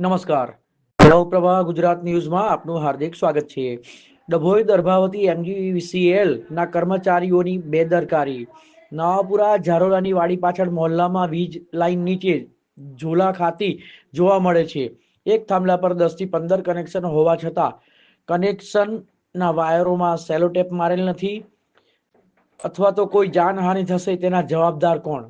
નમસ્કાર. નવપ્રભા ગુજરાત ન્યૂઝમાં આપનું હાર્દિક સ્વાગત છે. ડભોઈ દર્ભાવતી એમજીવીસીએલ ના કર્મચારીઓની બેદરકારી. નવાપુરા ઝારોલાની વાડી પાછળ મોહલ્લામાં વીજ લાઈન નીચે ઝોલા ખાતી જોવા મળે છે. એક થાંભલા પર દસથી પંદર કનેક્શન હોવા છતાં કનેક્શનના વાયરોમાં સેલોટેપ મારેલ નથી અથવા તો કોઈ જાનહાનિ થશે તેના જવાબદાર કોણ?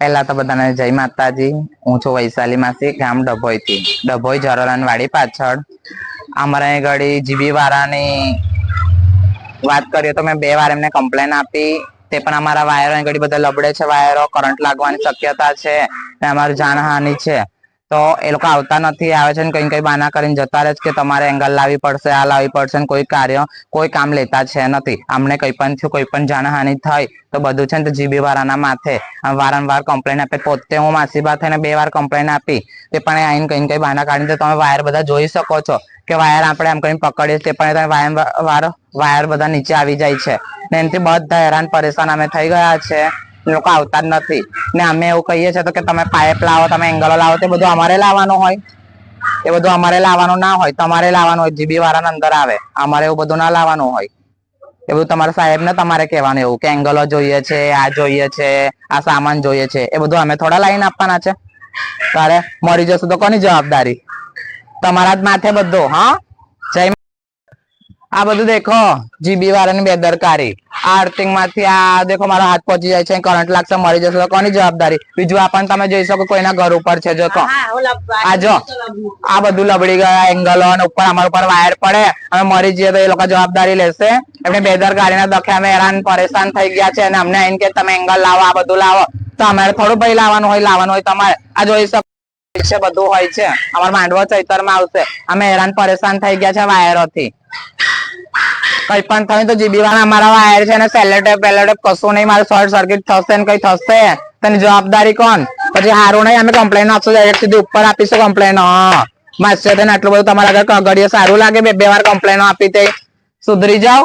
પહેલા તો બધાને જય માતાજી. હું છું વૈશાલી માસી, ગામ ડભોઈ થી ડભોઈ જરોલાન વાડી પાછળ. અમારા અહીં ઘડી જીબી વાળાની વાત કરીએ તો મેં બે વાર એમને કમ્પ્લેન આપી. તે પણ અમારા વાયરો અહીં ઘડી બધા લબડે છે વાયરો કરંટ લાગવાની શક્યતા છે ને અમારું જાનહાનિ છે. તો એ લોકો આવતા નથી, આવે છે ને કઈ કઈ બાના કરીને જતા રહે છે કે તમારે એંગલ લાવવી પડશે, આ લાવવી પડશે કોઈ કાર્ય, કોઈ કામ લેતા છે નથી. અમને કઈ પણ થયું, કોઈ પણ જાનહાનિ થઈ, તો બધું છે ને જીબી વાળાના માથે. વારંવાર કમ્પ્લેન આપે. પોતે હું માસીબા થઈને બે વાર કમ્પ્લેન આપી. તે પણ આઈને કઈ કઈ બાના કાઢીને તમે વાયર બધા જોઈ શકો છો કે વાયર આપણે એમ કરીને પકડીએ તે પણ વાયર વાયર બધા નીચે આવી જાય છે. ને એનાથી બધા હેરાન પરેશાન અમે થઈ ગયા છે. લોકો આવતા જ નથી. ને અમે એવું કહીએ છીએ તો કે તમે પાઇપ લાવો, તમે એંગલો લાવો, તે બધું અમારે લાવવાનું હોય. એ બધું અમારે લાવવાનું ના હોય, તમારે લાવવાનું હોય, જીબી વાળાના અંદર આવે. અમારે એવું બધું ના લાવવાનું હોય. એ બધું તમારા સાહેબ ને તમારે કહેવાનું એવું કે એંગલો જોઈએ છે, આ જોઈએ છે, આ સામાન જોઈએ છે. એ બધું અમે થોડા લાઈન આપવાના છે. તારે મરી જશું તો કોની જવાબદારી? તમારા જ માથે બધું, હા? આ બધું દેખો જીબી વાળાની બેદરકારી. આ અર્થિંગમાંથી આ દેખો મારો હાથ પહોંચી જાય છે કરંટ લાગશે મરી જશે. કોની જવાબદારી? બીજું આ પણ તમે જોઈ શકો કોઈના ઘર ઉપર છે જો તો. આ જો. આ બધું લબડી ગયા એંગલો અને ઉપર અમારા ઉપર વાયર પડે. અમે મરી જઈએ તો એ લોકો જવાબદારી લેશે. એમને બેદરકારીના દખે અમે હેરાન પરેશાન થઈ ગયા છે અને અમને આઈને કે તમે એંગલ લાવો આ બધું લાવો. તો અમારે થોડું ભાઈ લાવવાનું હોય લાવવાનું હોય તમારે આ જોઈ શકો. છે બધું હોય છે. અમારા માંડવો ચૈતરમાં આવશે. અમે હેરાન પરેશાન થઈ ગયા છે વાયરોથી. કઈ પણ થયું તો જીબી વાળા અમારા વાયર છે ને સેલેટેપ વેલેટેપ કશું નહીં, મારે શોર્ટ સર્કિટ થશે ને કઈ થશે. તને જવાબદારી કોણ? પછી હારું નહીં, અમે કમ્પ્લેન આપશું ડાયરેક્ટ સીધી ઉપર આપીશું કમ્પ્લેન માસ્ટર તેને આટલું બધું, તમારા આગળ ઘડીએ સારું લાગે? બે બે વાર કમ્પ્લેનો આપી તે. સુધરી જાઓ.